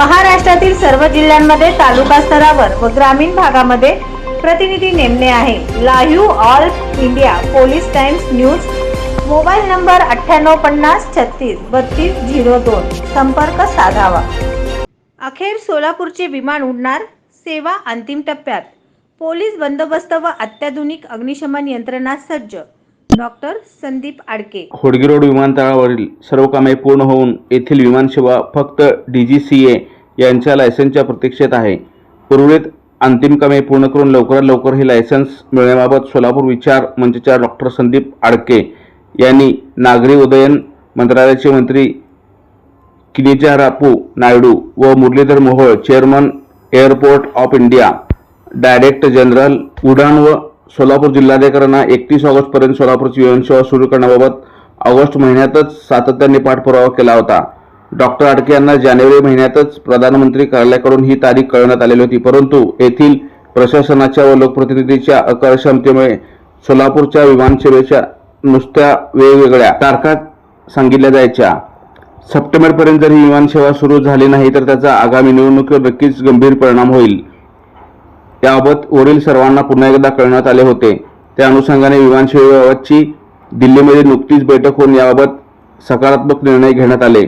महाराष्ट्रातील सर्व जिल्ह्यांमध्ये तालुका स्तरावर व ग्रामीण भागामध्ये प्रतिनिधी नेमणे आहे. Live All India Police Times news. Mobile number अठ्ठ्याण्णव पन्नास छत्तीस बत्तीस झिरो दोन. संपर्क साधावा. अखेर सोलापूरचे विमान उडणार. सेवा अंतिम टप्प्यात. पोलीस बंदोबस्त व अत्याधुनिक अग्निशमन यंत्रणा सज्ज. डॉक्टर संदीप आडके. होडगी रोड विमानतळावरील सर्व कामे पूर्ण होऊन येथील विमानसेवा फक्त डी जी सी ए यांच्या लायसन्सच्या प्रतीक्षेत आहे. उर्वरित अंतिम कामे पूर्ण करून लवकरात लवकर हे लायसन्स मिळण्याबाबत सोलापूर विचार मंचच्या डॉक्टर संदीप आडके यांनी नागरी उदयन मंत्रालयाचे मंत्री किनिचारापू नायडू व Muralidhar Mohol chairman Airport of India Director General Udan व सोलापूर जिल्हाधिकाऱ्यांना एकतीस ऑगस्टपर्यंत सोलापूरची विमानसेवा सुरू करण्याबाबत ऑगस्ट महिन्यातच सातत्याने पाठपुरावा केला होता. डॉक्टर आडके यांना जानेवारी महिन्यातच प्रधानमंत्री कार्यालयाकडून ही तारीख कळवण्यात आलेली होती परंतु येथील प्रशासनाच्या व लोकप्रतिनिधीच्या अकार्यक्षमतेमुळे सोलापूरच्या विमानसेवेच्या नुसत्या वेगवेगळ्या तारखा सांगितल्या जायच्या. सप्टेंबरपर्यंत जर ही विमानसेवा सुरू झाली नाही तर त्याचा आगामी निवडणुकीवर नक्कीच गंभीर परिणाम होईल. याबाबत वरील सर्वांना पुन्हा एकदा कळवण्यात आले होते. त्या अनुषंगाने विमानसेवेबाबतची दिल्लीमध्ये नुकतीच बैठक होऊन याबाबत सकारात्मक निर्णय घेण्यात आले.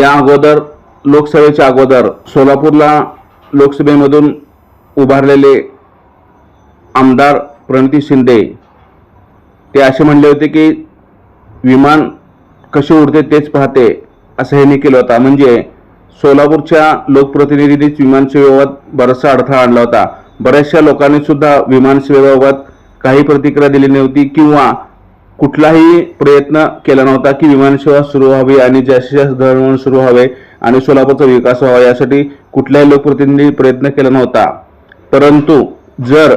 या अगोदर लोकसभेच्या अगोदर सोलापूरला लोकसभेमधून उभारलेले आमदार प्रणिती शिंदे ते असे म्हणले होते की विमान कसे उडते तेच पाहते असं ह्यांनी केलं होता. म्हणजे सोलापूरच्या लोकप्रतिनिधींनीच विमानसेवेबाबत बराचसा अडथळा आणला होता. बऱ्याचशा लोकांनी सुद्धा विमानसेवेबाबत काही प्रतिक्रिया दिली नव्हती किंवा कुठलाही प्रयत्न केला नव्हता की विमानसेवा सुरू व्हावी आणि जास्तीत जास्त धरण सुरू व्हावे आणि सोलापूरचा विकास व्हावा यासाठी कुठल्याही लोकप्रतिनिधी प्रयत्न केला नव्हता. परंतु जर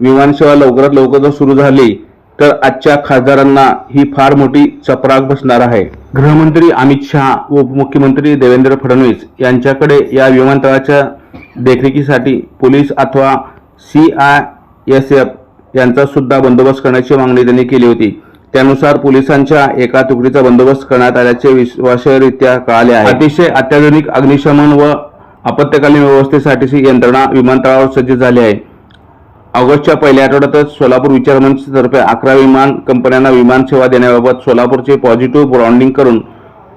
विमानसेवा लवकरात लवकर जर सुरू झाली तर आजच्या खासदारांना ही फार मोठी चपराक बसणार आहे. गृहमंत्री अमित शहा व उपमुख्यमंत्री देवेंद्र फडणवीस यांच्याकडे या विमानतळाच्या देखरेखीसाठी पोलीस अथवा सी आय एस एफ यांचा सुद्धा बंदोबस्त करण्याची मागणी त्यांनी केली होती. त्यानुसार पोलिसांच्या एका तुकडीचा बंदोबस्त करण्यात आल्याचे विश्वासरित्या कळाले आहे. अतिशय अत्याधुनिक अग्निशमन व आपत्कालीन व्यवस्थेसाठीची यंत्रणा विमानतळावर सज्ज झाली आहे. ऑगस्टच्या पहिल्या आठवड्यातच सोलापूर विचारमंचतर्फे अकरा विमान कंपन्यांना विमान सेवा देण्याबाबत सोलापूरचे पॉझिटिव्ह ब्रॉन्डिंग करून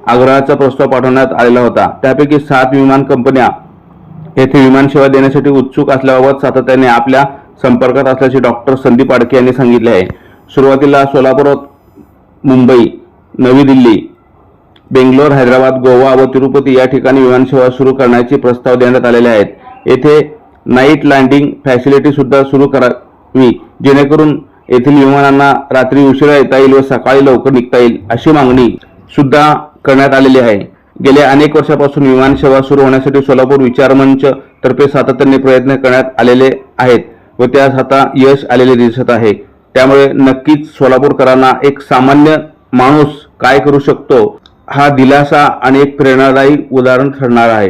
आग्रहाचा प्रस्ताव पाठवण्यात आलेला होता. त्यापैकी सात विमान कंपन्या येथे विमान सेवा देण्यासाठी उत्सुक असल्याबाबत सातत्याने आपल्या संपर्कात असल्याचे डॉक्टर संदीप आडके यांनी सांगितले आहे. सुरुवातीला सोलापूर मुंबई नवी दिल्ली बेंगलोर हैदराबाद गोवा व तिरुपती या ठिकाणी विमानसेवा सुरू करण्याचे प्रस्ताव देण्यात आलेले आहेत. येथे नाईट लँडिंग फॅसिलिटी सुद्धा सुरू करावी जेणेकरून येथील विमानांना रात्री उशिरा येता येईल व सकाळी लवकर निघता येईल अशी मागणी सुद्धा करण्यात आलेली आहे. गेल्या अनेक वर्षापासून विमानसेवा सुरू होण्यासाठी सोलापूर विचारमंच तर्फे सातत्याने प्रयत्न करण्यात आलेले आहेत व त्यास आता यश आलेले दिसत आहे. त्यामुळे नक्कीच सोलापूरकरांना एक सामान्य माणूस काय करू शकतो हा दिलासा आणि एक प्रेरणादायी उदाहरण ठरणार आहे.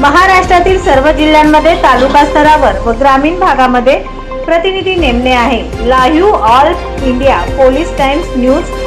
महाराष्ट्रातील सर्व जिल्ह्यांमध्ये तालुका स्तरावर व ग्रामीण भागामध्ये प्रतिनिधी नेमणे आहे. Live All India Police Times news